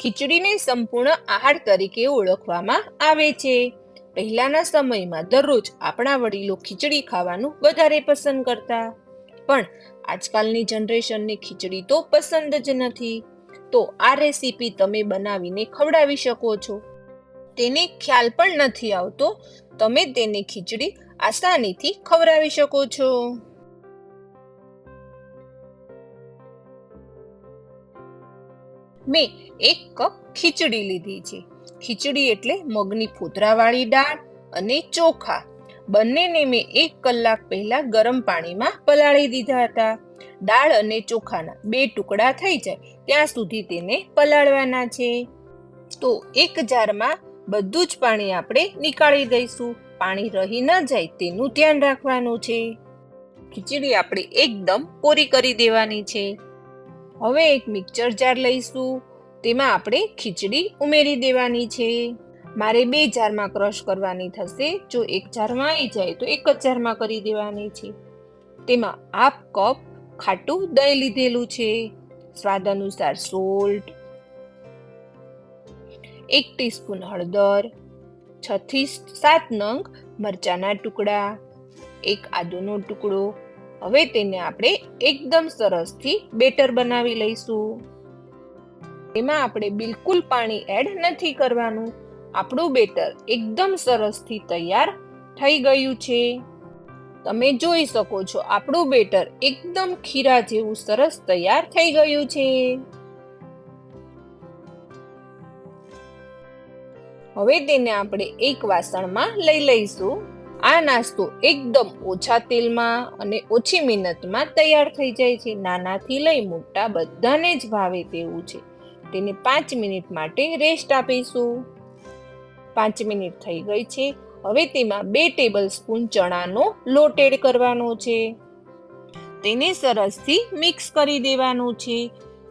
ખીચડીને સંપૂર્ણ આહાર તરીકે ઓળખવામાં આવે છે. પહેલાના સમયમાં દરરોજ આપણા વડીલો ખીચડી ખાવાનું વધારે પસંદ કરતા. પણ આજકાલની જનરેશનને ખીચડી તો પસંદ જ નથી. તો આ રેસીપી તમે બનાવીને ખવડાવી શકો છો. તેને ખ્યાલ પણ નથી આવતો. તમે તેને ખીચડી આસાનીથી ખવડાવી શકો છો. મેં એક કપ ખીચડી લીધી છે. ખીચડી એટલે મગની ફોતરાવાળી દાળ અને ચોખા. બંનેને મેં એક કલાક પહેલા ગરમ પાણીમાં પલાળી દીધા હતા. દાળ અને ચોખાના બે ટુકડા થઈ જાય ત્યાં સુધી તેને પલાળવાના છે. તો એક જારમાં બધું જ પાણી આપણે નીકાળી દઈશું. પાણી રહી ન જાય તેનું ધ્યાન રાખવાનું છે. ખીચડી આપણે એકદમ કોરી કરી દેવાની છે. હવે એક મિક્સર જાર લઈશું. તેમાં આપણે ખીચડી ઉમેરી દેવાની છે. મારે બે જારમાં ક્રશ કરવાની થશે. જો એક જારમાં આવી જાય તો એક જ જારમાં કરી દેવાની છે. તેમાં હાફ કપ ખાટું દહીં લીધેલું છે. સ્વાદ અનુસાર સોલ્ટ, એક ટીસ્પૂન હળદર, છ સાત નંગ મરચાના ટુકડા, એક આદુનો ટુકડો હવે તેને આપણે એકદમ સરસથી બેટર બનાવી લઈશું. એમાં આપણે બિલકુલ પાણી એડ નથી કરવાનું. આપણું બેટર એકદમ સરસથી તૈયાર થઈ ગયું છે. તમે જોઈ શકો છો, આપણું બેટર એકદમ ખીરા જેવું સરસ તૈયાર થઈ ગયું છે. હવે તેને આપણે એક વાસણમાં લઈ લઈશું. આ નાસ્તો એકદમ ઓછા તેલમાં અને ઓછી મહેનતમાં તૈયાર થઈ જાય છે. નાનાથી લઈ મોટા બધાને જ ભાવે તેવું છે. તેને પાંચ મિનિટ માટે રેસ્ટ આપીશું. પાંચ મિનિટ થઈ ગઈ છે. હવે તેમાં બે ટેબલ સ્પૂન ચણાનો લોટ એડ કરવાનો છે. તેને સરસથી મિક્સ કરી દેવાનું છે.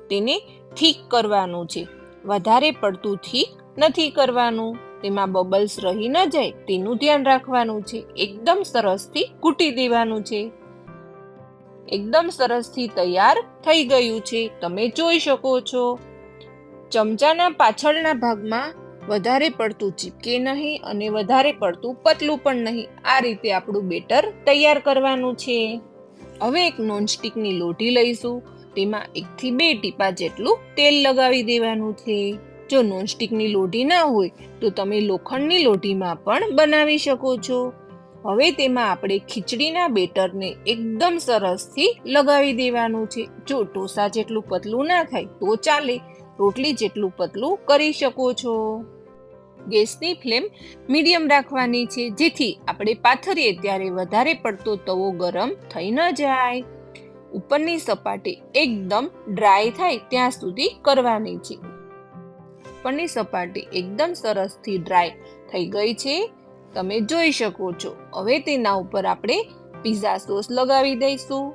તેને ઠીક કરવાનું છે. વધારે પડતું ઠીક નથી કરવાનું, તેમાં બબલ્સ રહી ન જાય, તેનું ધ્યાન રાખવાનું છે. એકદમ સરસથી કૂટી દેવાનું છે. એકદમ સરસથી તૈયાર થઈ ગયું છે. તમે જોઈ શકો છો. ચમચાના પાછળના ભાગમાં વધારે પડતું ચીપકે નહીં અને વધારે પડતું પતલું પણ નહીં. આ રીતે આપણું બેટર તૈયાર કરવાનું છે. હવે એક નોનસ્ટિકની લોટી લઈશું. તેમાં એકથી બે ટીપા જેટલું તેલ લગાવી દેવાનું છે. જો નોનસ્ટિકની લોટી ના હોય, તો તમે લોખંડની લોટીમાં પણ બનાવી શકો છો. હવે તેમાં આપણે ખીચડીના બેટરને એકદમ સરસથી લગાવી દેવાનું છે. જો ઢોસા જેટલું પતલું ના થાય, તો ચાલે. રોટલી જેટલું પતલું કરી શકો છો. ગેસની ફ્લેમ મીડિયમ રાખવાની છે, જેથી આપણે પાથરીએ ત્યારે વધારે પડતો તવો ગરમ થઈ ન જાય. ઉપરની સપાટી એકદમ ડ્રાય થાય ત્યાં સુધી કરવાની છે. ઉપરની સપાટી એકદમ સરસથી ડ્રાય થઈ ગઈ છે. તમે જોઈ શકો છો. હવે તેના ઉપર આપણે પીઝા સોસ લગાવી દઈશું.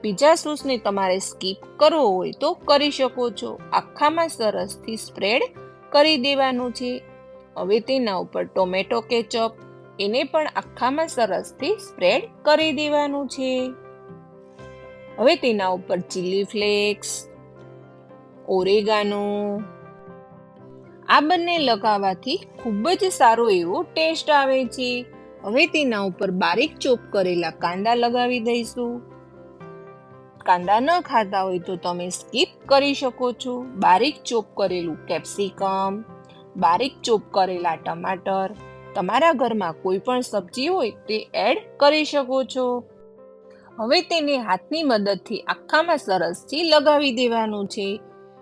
પીઝા સોસને તમારે સ્કીપ કરવો હોય તો કરી શકો છો. આખામાં સરસથી સ્પ્રેડ કરી દેવાનું છે. હવે તેના ઉપર ટોમેટો કેચઅપ એને પણ આખામાં સરસથી સ્પ્રેડ કરી દેવાનું છે. હવે તેના ઉપર ચીલી ફ્લેક્સ ઓરેગાનો આ બંને લગાવવાથી ખૂબ જ સારો એવો ટેસ્ટ આવે છે. હવે તેના ઉપર બારીક ચોપ કરેલા કાંદા લગાવી દઈશું. કાંદા ન ખાતા હોય તો તમે સ્કીપ કરી શકો છો. બારીક ચોપ કરેલું કેપ્સિકમ, બારીક ચોપ કરેલા ટમાટર, તમારા ઘરમાં કોઈ પણ સબ્જી હોય તે એડ કરી શકો છો. હવે તેને હાથની મદદથી આખામાં સરસથી લગાવી દેવાનું છે.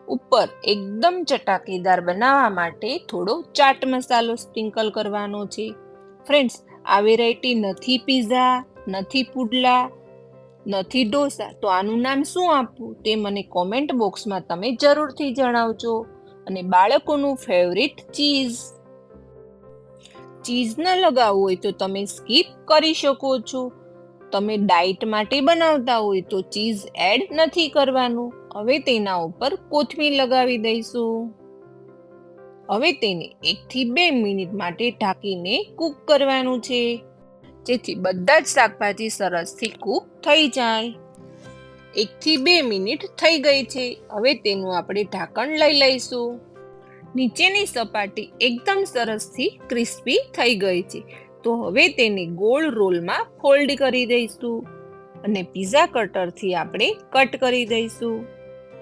ઉપર એકદમ ચટાકેદાર બનાવવા માટે થોડો ચાટ મસાલો સ્પ્રિંકલ કરવાનો છે. ફ્રેન્ડ્સ આ વેરાયટી નથી પીઝા નથી પુડલા, નથી ઢોસા. તો આનું નામ શું આપવું તે મને કોમેન્ટ બોક્સમાં તમે જરૂરથી જણાવજો. અને બાળકોનું ફેવરિટ ચીઝ ચીઝ ન લગાવવું હોય તો તમે સ્કીપ કરી શકો છો. તમે ડાઈટ માટે બનાવતા હોય તો ચીઝ એડ નથી કરવાનું. હવે તેના ઉપર કોથમીર લગાવી દઈશું. હવે તેને એકથી બે મિનિટ માટે ઢાંકીને કૂક કરવાનું છે. જેથી બધા જ શાકભાજી સરસથી કૂક થઈ જાય. એકથી બે મિનિટ થઈ ગઈ છે. હવે તેનું આપણે ઢાંકણ લઈ લઈશું. નીચેની સપાટી એકદમ સરસથી ક્રિસ્પી થઈ ગઈ છે. તો હવે તેને ગોળ રોલમાં ફોલ્ડ કરી દઈશું અને પીઝા કટરથી આપણે કટ કરી દઈશું.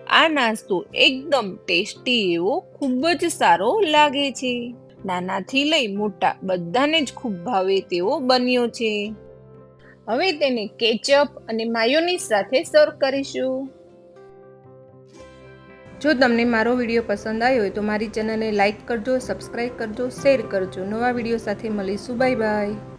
આ નાસ્તો એકદમ ટેસ્ટી એવો ખૂબ જ સારો લાગે છે. નાનાથી લઈ મોટા બધાને જ ખૂબ ભાવે તેવો બન્યો છે. હવે તેને કેચઅપ અને માયોનીઝ સાથે સર્વ કરીશું. જો તમને મારો વીડિયો પસંદ આવ્યો હોય તો મારી ચેનલને લાઇક કરજો, સબસ્ક્રાઈબ કરજો, શેર કરજો. નવા વીડિયો સાથે મળીશું. Bye bye.